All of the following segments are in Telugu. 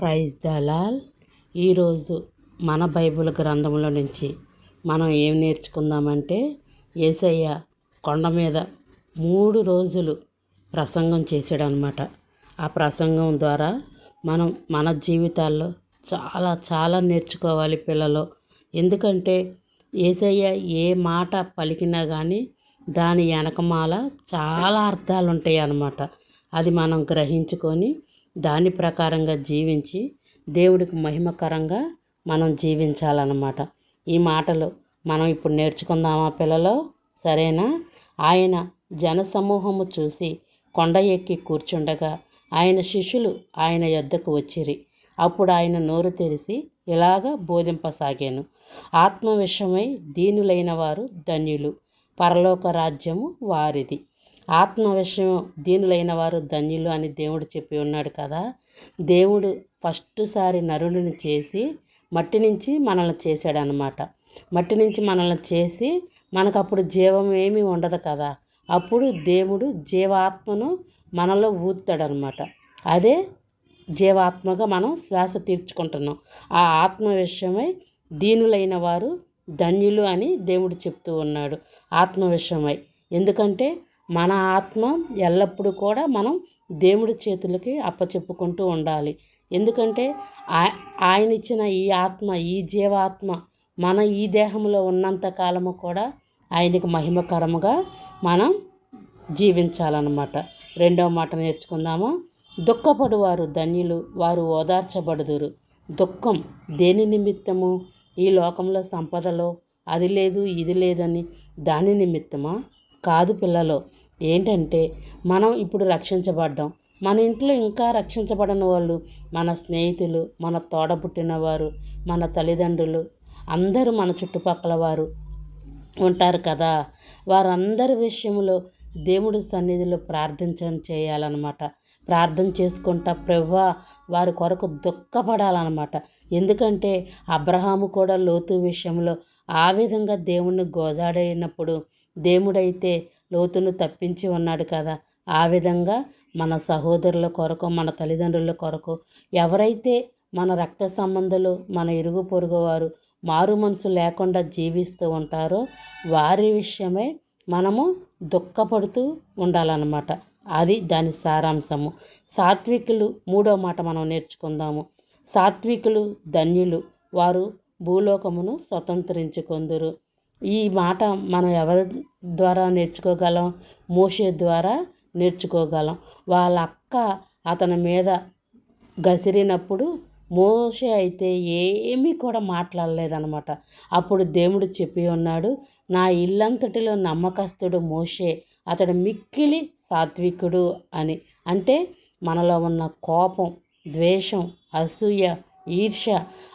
ప్రైజ్ దలాల్ ఈరోజు మన బైబిల్ గ్రంథంలో నుంచి మనం ఏం నేర్చుకుందామంటే ఏసయ్య కొండ మీద మూడు రోజులు ప్రసంగం చేశాడు అనమాట ఆ ప్రసంగం ద్వారా మనం మన జీవితాల్లో చాలా చాలా నేర్చుకోవాలి పిల్లలు. ఎందుకంటే ఏసయ్య ఏ మాట పలికినా కానీ దాని వెనకమాల చాలా అర్థాలు ఉంటాయి అన్నమాట అది మనం గ్రహించుకొని దాని ప్రకారంగా జీవించి దేవుడికి మహిమకరంగా మనం జీవించాలన్నమాట. ఈ మాటలు మనం ఇప్పుడు నేర్చుకుందామా పిల్లలు? సరేనా? ఆయన జనసమూహము చూసి కొండ ఎక్కి కూర్చుండగా ఆయన శిష్యులు ఆయన యొద్దకు వచ్చిరి. అప్పుడు ఆయన నోరు తెరిచి ఇలాగ బోధింపసాగాను. ఆత్మ విషయమై దీనులైన వారు ధన్యులు. పరలోక రాజ్యము వారిది. ఆత్మ విషయం దీనులైన వారు ధన్యులు అని దేవుడు చెప్పి ఉన్నాడు కదా. దేవుడు ఫస్ట్ సారి నరుడిని చేసి మట్టి నుంచి మనల్ని చేశాడనమాట మట్టి నుంచి మనల్ని చేసి మనకు అప్పుడు జీవం ఏమీ ఉండదు కదా. అప్పుడు దేవుడు జీవాత్మను మనలో ఊతాడనమాట అదే జీవాత్మగా మనం శ్వాస తీర్చుకుంటున్నాం. ఆ ఆత్మ విషయమై దీనులైన వారు ధన్యులు అని దేవుడు చెప్తూ ఉన్నాడు. ఆత్మ విషయమై. ఎందుకంటే మన ఆత్మ ఎల్లప్పుడూ కూడా మనం దేవుడి చేతులకి అప్పచెప్పుకుంటూ ఉండాలి. ఎందుకంటే ఆయన ఇచ్చిన ఈ ఆత్మ ఈ జీవాత్మ మన ఈ దేహంలో ఉన్నంత కాలము కూడా ఆయనకి మహిమకరముగా మనం జీవించాలన్నమాట. రెండవ మాట నేర్చుకుందామా. దుఃఖపడువారు ధన్యులు వారు ఓదార్చబడుదురు. దుఃఖం దేని నిమిత్తము? ఈ లోకంలో సంపదలో అది లేదు ఇది లేదని దాని నిమిత్తమా? కాదు పిల్లలు. ఏంటంటే మనం ఇప్పుడు రక్షించబడ్డాం. మన ఇంట్లో ఇంకా రక్షించబడిన వాళ్ళు మన స్నేహితులు మన తోడ వారు మన తల్లిదండ్రులు అందరూ మన చుట్టుపక్కల వారు ఉంటారు కదా. వారందరి విషయంలో దేవుడి సన్నిధిలో ప్రార్థించడం చేయాలన్నమాట. ప్రార్థన చేసుకుంటా ప్రభా వారి కొరకు దుఃఖపడాలన్నమాట. ఎందుకంటే అబ్రహాము కూడా లోతు విషయంలో ఆ విధంగా దేవుణ్ణి గోజాడైనప్పుడు దేవుడైతే లోతును తప్పించి ఉన్నాడు కదా. ఆ విధంగా మన సహోదరుల కొరకు మన తల్లిదండ్రుల కొరకు ఎవరైతే మన రక్త సంబంధులు మన ఇరుగు పొరుగు వారు మారు మనసు లేకుండా జీవిస్తూ ఉంటారో వారి విషయమే మనము దుఃఖపడుతూ ఉండాలన్నమాట. అది దాని సారాంశము. సాత్వికులు మూడో మాట మనం నేర్చుకుందాము. సాత్వికులు ధన్యులు వారు భూలోకమును స్వతంత్రించుకొందురు. ఈ మాట మనం ఎవరి ద్వారా నేర్చుకోగలం? మోషే ద్వారా నేర్చుకోగలం. వాళ్ళ అక్క అతని మీద గసిరినప్పుడు మోషే అయితే ఏమీ కూడా మాట్లాడలేదనమాట అప్పుడు దేవుడు చెప్పి ఉన్నాడు నా ఇల్లంతటిలో నమ్మకస్తుడు మోషే అతడు మిక్కిలి సాత్వికుడు అని. అంటే మనలో ఉన్న కోపం ద్వేషం అసూయ ఈర్ష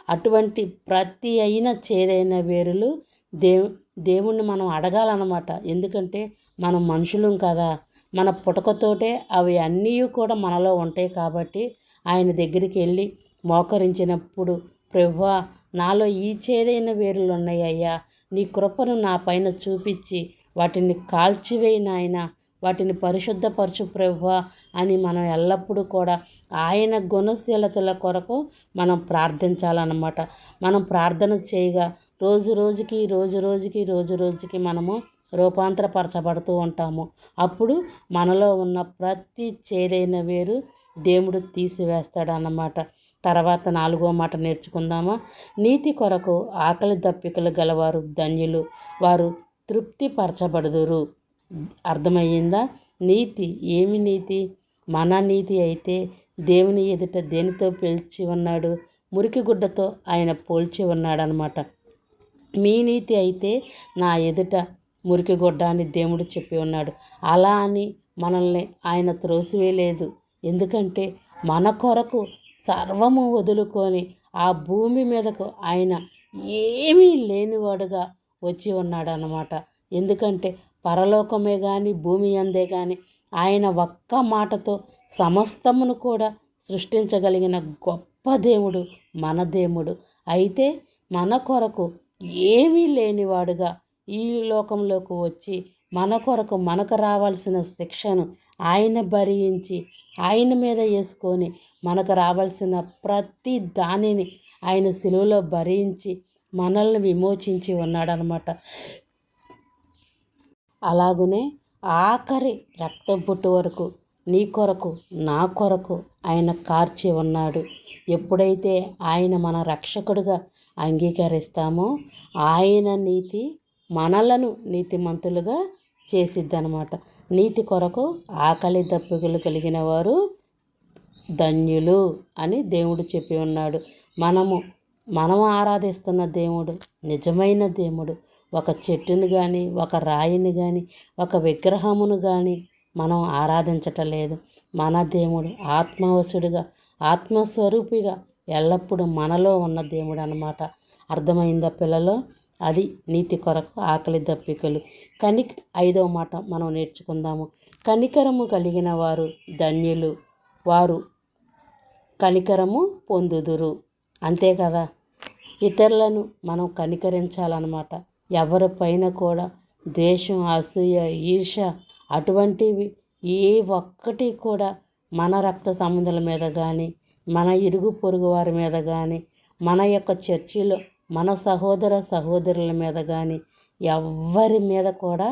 అటువంటి ప్రతి అయిన చేదైన వేరులు దేవు దేవుణ్ణి మనం అడగాలన్నమాట. ఎందుకంటే మనం మనుషులం కదా. మన పుటకతోటే అవి అన్నీ కూడా మనలో ఉంటాయి కాబట్టి ఆయన దగ్గరికి వెళ్ళి మోకరించినప్పుడు ప్రభా నాలో ఈ చేదైన వేరులు ఉన్నాయ్యా నీ కృపను నా పైన చూపించి వాటిని కాల్చివేయి నాయన. వాటిని పరిశుద్ధపరచు ప్రభు అని మనం ఎల్లప్పుడూ కూడా ఆయన గుణశీలతల కొరకు మనం ప్రార్థించాలన్నమాట. మనం ప్రార్థన చేయగా రోజు రోజుకి రోజు రోజుకి రోజు రోజుకి మనము రూపాంతరపరచబడుతూ ఉంటాము. అప్పుడు మనలో ఉన్న ప్రతి చేదైన వేరు దేవుడు తీసివేస్తాడు అన్నమాట తర్వాత నాలుగో మాట నేర్చుకుందామా? నీతి కొరకు ఆకలి దప్పికలు గలవారు ధన్యులు. వారు తృప్తిపరచబడుదురు. అర్థమయ్యిందా? నీతి ఏమి నీతి? మన నీతి అయితే దేవుని ఎదుట దేనితో పిలిచి ఉన్నాడు? మురికి గుడ్డతో ఆయన పోల్చి ఉన్నాడనమాట మీ నీతి అయితే నా ఎదుట మురికి గుడ్డ అని దేవుడు చెప్పి ఉన్నాడు. అలా అని మనల్ని ఆయన త్రోసివేయలేదు. ఎందుకంటే మన కొరకు సర్వము వదులుకొని ఆ భూమి మీదకు ఆయన ఏమీ లేనివాడుగా వచ్చి ఉన్నాడనమాట ఎందుకంటే పరలోకమే కానీ భూమి అందే కానీ ఆయన ఒక్క మాటతో సమస్తమును కూడా సృష్టించగలిగిన గొప్ప దేవుడు మన దేవుడు. అయితే మన కొరకు ఏమీ లేనివాడుగా ఈ లోకంలోకి వచ్చి మన కొరకు మనకు రావాల్సిన శిక్షను ఆయన భరించి ఆయన మీద వేసుకొని మనకు రావాల్సిన ప్రతి దానిని ఆయన సెలువులో భరించి మనల్ని విమోచించి ఉన్నాడనమాట. అలాగనే ఆఖరి రక్తం పుట్టు వరకు నీ కొరకు నా కొరకు ఆయన కార్చి ఉన్నాడు. ఎప్పుడైతే ఆయన మన రక్షకుడుగా అంగీకరిస్తామో ఆయన నీతి మనలను నీతిమంతులుగా చేసిద్దనమాట. నీతి కొరకు ఆకలి దప్పికలు కలిగిన వారు ధన్యులు అని దేవుడు చెప్పి ఉన్నాడు. మనము మనం ఆరాధిస్తున్న దేవుడు నిజమైన దేవుడు ఒక చెట్టును కానీ ఒక రాయిని కానీ ఒక విగ్రహమును కానీ మనం ఆరాధించటం లేదు. మన దేవుడు ఆత్మవసుడిగా ఆత్మస్వరూపిగా ఎల్లప్పుడూ మనలో ఉన్న దేవుడు అన్నమాట అర్థమైందా పిల్లలు? అది నీతి కొరకు ఆకలి దప్పికలు. కని ఐదవ మాట మనం నేర్చుకుందాము. కనికరము కలిగిన వారు ధన్యులు. వారు కనికరము పొందుదురు. అంతే కదా? ఇతరులను మనం కనికరించాలన్నమాట. ఎవరిపైన కూడా ద్వేషం అసూయ ఈర్ష అటువంటివి ఏ ఒక్కటి కూడా మన రక్త సంబంధాల మీద కానీ మన ఇరుగు పొరుగు వారి మీద కానీ మన యొక్క చర్చిలో మన సహోదర సహోదరుల మీద కానీ ఎవరి మీద కూడా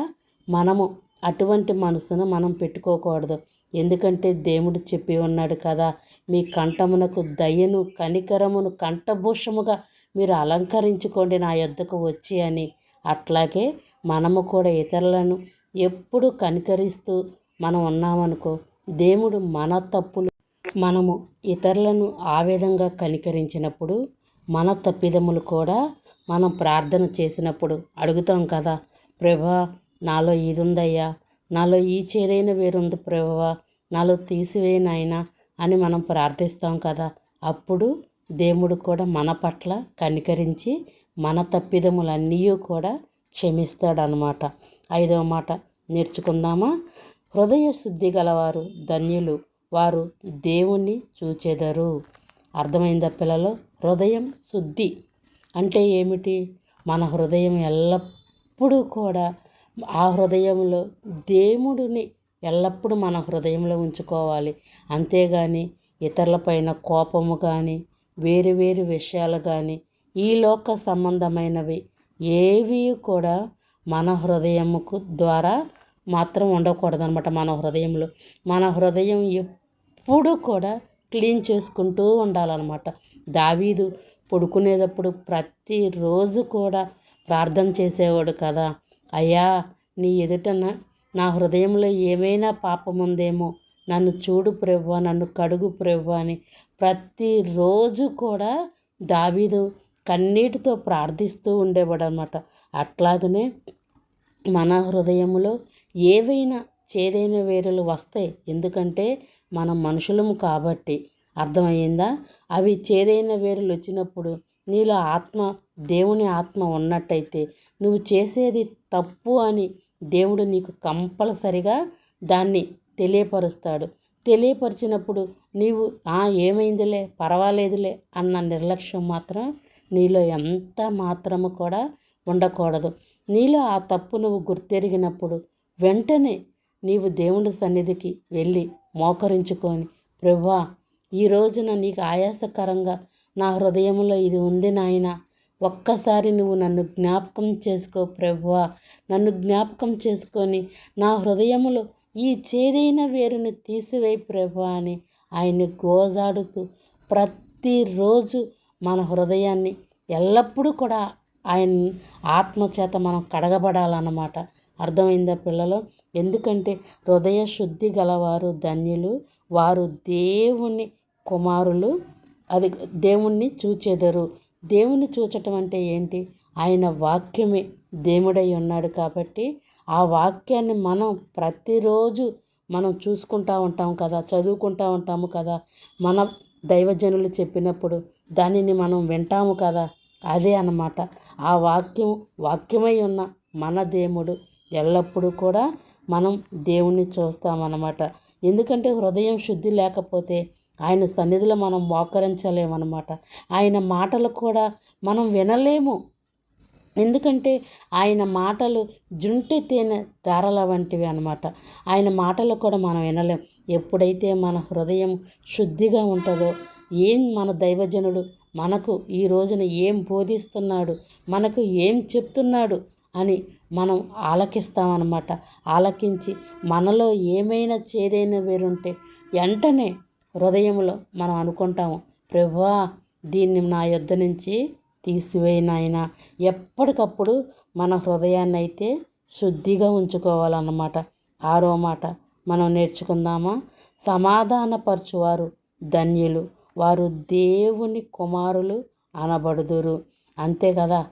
మనము అటువంటి మనసును మనం పెట్టుకోకూడదు. ఎందుకంటే దేవుడు చెప్పి ఉన్నాడు కదా మీ కంఠమునకు దయను కనికరమును కంఠభూషముగా మీరు అలంకరించుకోండి నా యొద్దకు వచ్చి అని. అట్లాగే మనము కూడా ఇతరులను ఎప్పుడు కనికరిస్తూ మనం ఉన్నామనుకో దేవుడు మన తప్పులు మనము ఇతరులను ఆ విధంగా కనికరించినప్పుడు మన తప్పిదములు కూడా మనం ప్రార్థన చేసినప్పుడు అడుగుతాం కదా ప్రభా నాలో ఇది ఉందయ్యా నాలో ఈ చేదైన వేరుంది ప్రభా నాలో తీసివేయనాయనా అని మనం ప్రార్థిస్తాం కదా. అప్పుడు దేవుడు కూడా మన పట్ల కనికరించి మన తప్పిదములన్నీ కూడా క్షమిస్తాడనమాట. ఐదవ మాట నేర్చుకుందామా? హృదయ శుద్ధి గలవారు ధన్యులు. వారు దేవుణ్ణి చూచెదరు. అర్థమైందా పిల్లలు? హృదయం శుద్ధి అంటే ఏమిటి? మన హృదయం ఎల్లప్పుడూ కూడా ఆ హృదయంలో దేవుడిని ఎల్లప్పుడూ మన హృదయంలో ఉంచుకోవాలి. అంతేగాని ఇతరులపైన కోపము కానీ వేరు వేరు విషయాలు కానీ ఈ లోక సంబంధమైనవి ఏవి కూడా మన హృదయముకు ద్వారా మాత్రం ఉండకూడదనమాట మన హృదయంలో. మన హృదయం ఎప్పుడు కూడా క్లీన్ చేసుకుంటూ ఉండాలన్నమాట. దావీదు పడుకునేటప్పుడు ప్రతిరోజు కూడా ప్రార్థన చేసేవాడు కదా. అయ్యా నీ ఎదుటన నా హృదయంలో ఏమైనా పాపం ఉందేమో నన్ను చూడు ప్రవ్వ నన్ను కడుగు ప్రవ్వ అని ప్రతిరోజు కూడా దావీదు కన్నీటితో ప్రార్థిస్తూ ఉండేవాడు అనమాట అట్లాగనే మన హృదయంలో ఏవైనా చేదైన వేరులు వస్తాయి ఎందుకంటే మనం మనుషులము కాబట్టి. అర్థమయ్యిందా? అవి చేదైన వేరులు వచ్చినప్పుడు నీలో ఆత్మ దేవుని ఆత్మ ఉన్నట్టయితే నువ్వు చేసేది తప్పు అని దేవుడు నీకు కంపల్సరిగా దాన్ని తెలియపరుస్తాడు. తెలియపరిచినప్పుడు నీవు ఆ ఏమైందిలే? పర్వాలేదులే అన్న నిర్లక్ష్యం మాత్రం నీలో ఎంత మాత్రము కూడా ఉండకూడదు. నీలో ఆ తప్పు నువ్వు గుర్తెరిగినప్పుడు వెంటనే నీవు దేవుని సన్నిధికి వెళ్ళి మోకరించుకొని ప్రభా ఈ రోజున నీకు ఆయాసకరంగా నా హృదయంలో ఇది ఉంది నాయన. ఒక్కసారి నువ్వు నన్ను జ్ఞాపకం చేసుకో ప్రభువా నన్ను జ్ఞాపకం చేసుకొని నా హృదయములో ఈ చేదైన వేరుని తీసివేయి ప్రభువా అని ఆయన్ని గోజాడుతూ ప్రతిరోజు మన హృదయాన్ని ఎల్లప్పుడూ కూడా ఆయన ఆత్మచేత మనం కడగబడాలన్నమాట. అర్థమైందా పిల్లలు? ఎందుకంటే హృదయ శుద్ధి గలవారు ధన్యులు. వారు దేవుని కుమారులు. అది దేవుణ్ణి చూచెదరు. దేవుణ్ణి చూచటం అంటే ఏంటి? ఆయన వాక్యమే దేవుడై ఉన్నాడు కాబట్టి ఆ వాక్యాన్ని మనం ప్రతిరోజు మనం చూసుకుంటూ ఉంటాం కదా చదువుకుంటూ ఉంటాము కదా. మన దైవజనులు చెప్పినప్పుడు దానిని మనం వింటాము కదా. అదే అన్నమాట. ఆ వాక్యం వాక్యమై ఉన్న మన దేవుడు ఎల్లప్పుడూ కూడా మనం దేవుణ్ణి చూస్తామన్నమాట. ఎందుకంటే హృదయం శుద్ధి లేకపోతే ఆయన సన్నిధిలో మనం మోకరించలేమన్నమాట. ఆయన మాటలు కూడా మనం వినలేము. ఎందుకంటే ఆయన మాటలు జుంటి తేనె ధారల వంటివి అనమాట ఆయన మాటలు కూడా మనం వినలేం. ఎప్పుడైతే మన హృదయం శుద్ధిగా ఉంటుందో ఏం మన దైవజనుడు మనకు ఈ రోజున ఏం బోధిస్తున్నాడు మనకు ఏం చెప్తున్నాడు అని మనం ఆలకిస్తామన్నమాట. ఆలకించి మనలో ఏమైనా చేదైన వేరుంటే వెంటనే హృదయంలో మనం అనుకుంటాము ప్రభువా దీన్ని నా యొద్ద నుంచి తీసివేయి నాయన. ఎప్పటికప్పుడు మన హృదయాన్ని అయితే శుద్ధిగా ఉంచుకోవాలన్నమాట. ఆరో మాట మనం నేర్చుకుందామా? సమాధానపరచువారు ధన్యులు వారు దేవుని కుమారులు అనబడుదురు. అంతే కదా?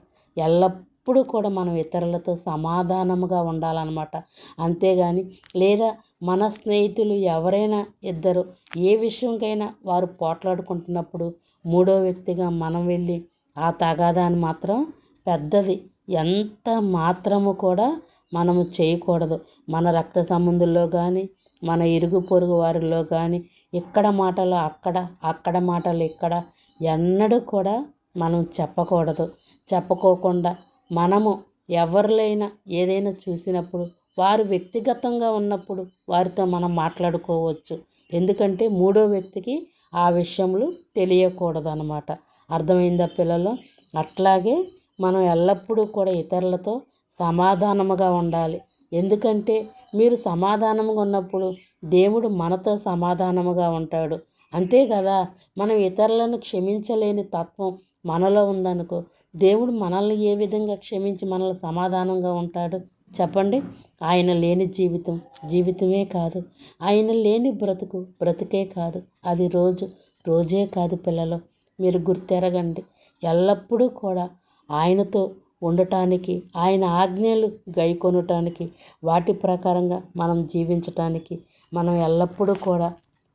ఎప్పుడు కూడా మనం ఇతరులతో సమాధానముగా ఉండాలన్నమాట. అంతేగాని లేదా మన స్నేహితులు ఎవరైనా ఇద్దరు ఏ విషయంకైనా వారు పోట్లాడుకుంటున్నప్పుడు మూడో వ్యక్తిగా మనం వెళ్ళి ఆ తగాదాన్ని మాత్రం పెద్దది. ఎంత మాత్రము కూడా మనము చేయకూడదు. మన రక్త సంబంధుల్లో కానీ మన ఇరుగు పొరుగు వారిలో కానీ ఇక్కడ మాటలు అక్కడ అక్కడ మాటలు ఇక్కడ ఎన్నడూ కూడా మనం చెప్పకూడదు. చెప్పుకోకుండా మనము ఎవరిలైనా ఏదైనా చూసినప్పుడు వారు వ్యక్తిగతంగా ఉన్నప్పుడు వారితో మనం మాట్లాడుకోవచ్చు. ఎందుకంటే మూడో వ్యక్తికి ఆ విషయంలో తెలియకూడదు అనమాట అర్థమైందా పిల్లలు? అట్లాగే మనం ఎల్లప్పుడూ కూడా ఇతరులతో సమాధానముగా ఉండాలి. ఎందుకంటే మీరు సమాధానంగా ఉన్నప్పుడు దేవుడు మనతో సమాధానముగా ఉంటాడు. అంతే కదా? మనం ఇతరులను క్షమించలేని తత్వం మనలో ఉందనుకో దేవుడు మనల్ని ఏ విధంగా క్షమించి మనల్ని సమాధానంగా ఉంటాడు? చెప్పండి. ఆయన లేని జీవితం జీవితమే కాదు. ఆయన లేని బ్రతుకు బ్రతుకే కాదు. అది రోజు రోజే కాదు పిల్లలు. మీరు గుర్తెరగండి. ఎల్లప్పుడూ కూడా ఆయనతో ఉండటానికి ఆయన ఆజ్ఞలు గైకొనటానికి వాటి ప్రకారంగా మనం జీవించటానికి మనం ఎల్లప్పుడూ కూడా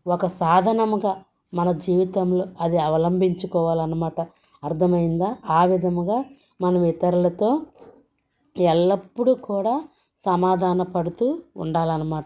ఒక సాధనముగా మన జీవితంలో అది అవలంబించుకోవాలన్నమాట. అర్థమైందా? ఆ విధముగా మనం ఇతరులతో ఎల్లప్పుడూ కూడా సమాధాన పడుతూ ఉండాలన్నమాట.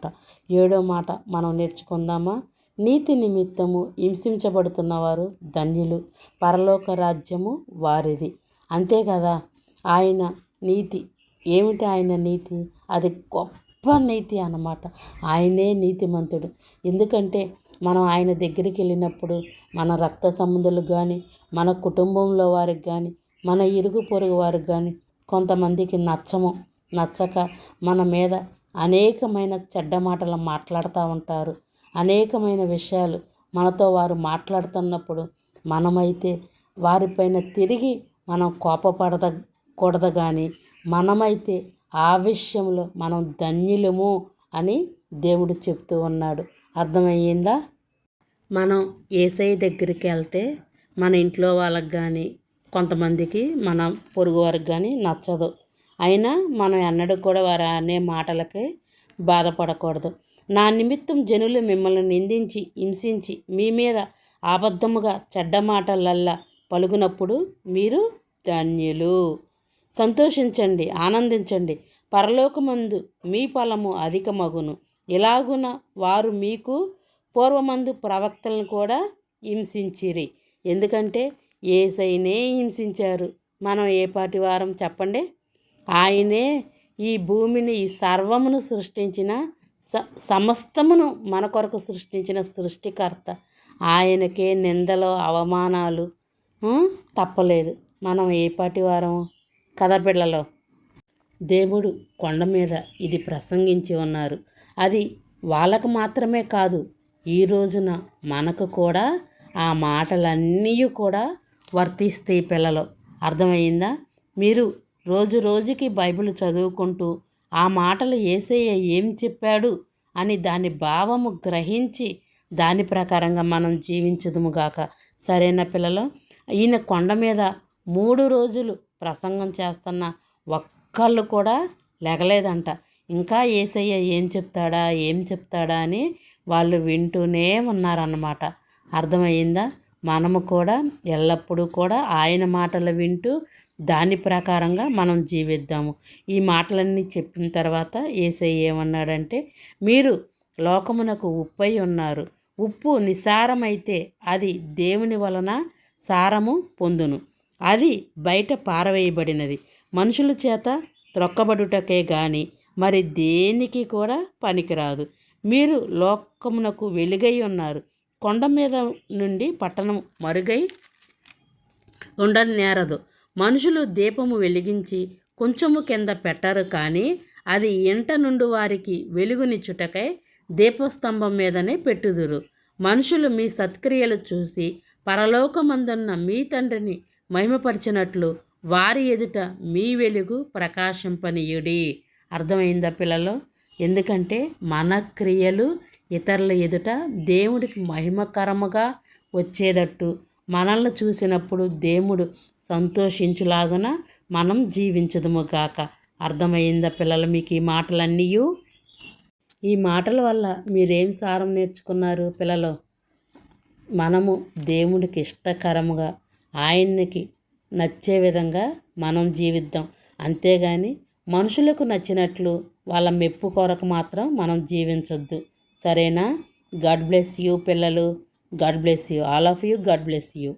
ఏడో మాట మనం నేర్చుకుందామా? నీతి నిమిత్తము హింసించబడుతున్నవారు ధన్యులు. పరలోక రాజ్యము వారిది. అంతే కదా? ఆయన నీతి. ఏమిటి ఆయన నీతి? అది గొప్ప నీతి అన్నమాట. ఆయనే నీతిమంతుడు. ఎందుకంటే మనం ఆయన దగ్గరికి వెళ్ళినప్పుడు మన రక్త సంబంధులు కానీ మన కుటుంబంలో వారికి కానీ మన ఇరుగు పొరుగు వారికి కానీ కొంతమందికి నచ్చము నచ్చక మన మీద అనేకమైన చెడ్డ మాటలు మాట్లాడుతూ ఉంటారు. అనేకమైన విషయాలు మనతో వారు మాట్లాడుతున్నప్పుడు మనమైతే వారిపైన తిరిగి మనం కోపపడద కూడదు కానీ మనమైతే ఆ విషయంలో మనం ధన్యులము అని దేవుడు చెప్తూ ఉన్నాడు. అర్థమయ్యిందా? మనం ఏసై దగ్గరికి వెళ్తే మన ఇంట్లో వాళ్ళకి కానీ కొంతమందికి మన పొరుగు వారికి కానీ నచ్చదు. అయినా మనం ఎన్నడూ కూడా వారు అనే మాటలకి బాధపడకూడదు. నా నిమిత్తం జనులు మిమ్మల్ని నిందించి హింసించి మీ మీద అబద్ధముగా చెడ్డ మాటలల్లా పలుకునప్పుడు మీరు ధన్యులు. సంతోషించండి ఆనందించండి. పరలోకమందు మీ ఫలము అధికమగును. ఇలాగున వారు మీకు పూర్వమందు ప్రవక్తలను కూడా హింసించిరి. ఎందుకంటే ఏసైనే హింసించారు. మనం ఏ పాటి వారం చెప్పండి? ఆయనే ఈ భూమిని ఈ సర్వమును సృష్టించిన స సమస్తమును మన కొరకు సృష్టించిన సృష్టికర్త. ఆయనకే నిందలు అవమానాలు తప్పలేదు. మనం ఏ పాటి వారం కథ పిల్లలో దేవుడు కొండ మీద ఇది ప్రసంగించి ఉన్నారు. అది వాళ్ళకు మాత్రమే కాదు ఈ రోజున మనకు కూడా ఆ మాటలన్నీ కూడా వర్తిస్తాయి పిల్లలు. అర్థమైందా మీరు రోజు రోజుకి బైబిల్ చదువుకుంటూ ఆ మాటలు ఏసయ్య ఏం చెప్పాడు అని దాని భావము గ్రహించి దాని ప్రకారంగా మనం జీవించదుముగాక సరైన పిల్లలు? ఈయన కొండ మీద మూడు రోజులు ప్రసంగం చేస్తున్న ఒక్కళ్ళు కూడా లెగలేదంట. ఇంకా ఏసయ్య ఏం చెప్తాడా? ఏం చెప్తాడా? అని వాళ్ళు వింటూనే ఉన్నారన్నమాట. అర్థమయ్యిందా? మనము కూడా ఎల్లప్పుడూ కూడా ఆయన మాటలు వింటూ దాని ప్రకారంగా మనం జీవిద్దాము. ఈ మాటలన్నీ చెప్పిన తర్వాత ఏసై ఏమన్నాడంటే మీరు లోకమునకు ఉప్పై ఉన్నారు. ఉప్పు నిసారమైతే అది దేవుని వలన సారము పొందును. అది బయట పారవేయబడినది. మనుషుల చేత త్రొక్కబడుటకే గాని మరి దేనికి కూడా పనికిరాదు. మీరు లోకమునకు వెలుగై ఉన్నారు. కొండ మీద నుండి పట్టణం మరుగై ఉండనేరదు మనుషులు దీపము వెలిగించి కొంచెము కింద పెట్టరు కానీ అది ఇంట నుండి వారికి వెలుగునిచ్చుటకై దీపస్తంభం మీదనే పెట్టుదురు. మనుషులు మీ సత్క్రియలు చూసి పరలోకమందున్న మీ తండ్రిని మహిమపరిచినట్లు వారి ఎదుట మీ వెలుగు ప్రకాశింపనీయుడి. అర్థమైందా పిల్లలు? ఎందుకంటే మన క్రియలు ఇతరుల ఎదుట దేవుడికి మహిమకరముగా వచ్చేటట్టు మనల్ని చూసినప్పుడు దేవుడు సంతోషించులాగున మనం జీవించదుము గాక. అర్థమైందా పిల్లలు మీకు ఈ మాటలన్నీ? ఈ మాటల వల్ల మీరేం సారం నేర్చుకున్నారు పిల్లలు? మనము దేవుడికి ఇష్టకరముగా ఆయనకి నచ్చే విధంగా మనం జీవిద్దాం. అంతేగాని మనుషులకు నచ్చినట్లు వాళ్ళ మెప్పు కొరకు మాత్రం మనం జీవించొద్దు. సరేనా? గాడ్ బ్లెస్ యూ పిల్లలు. God bless you. All of you God bless you.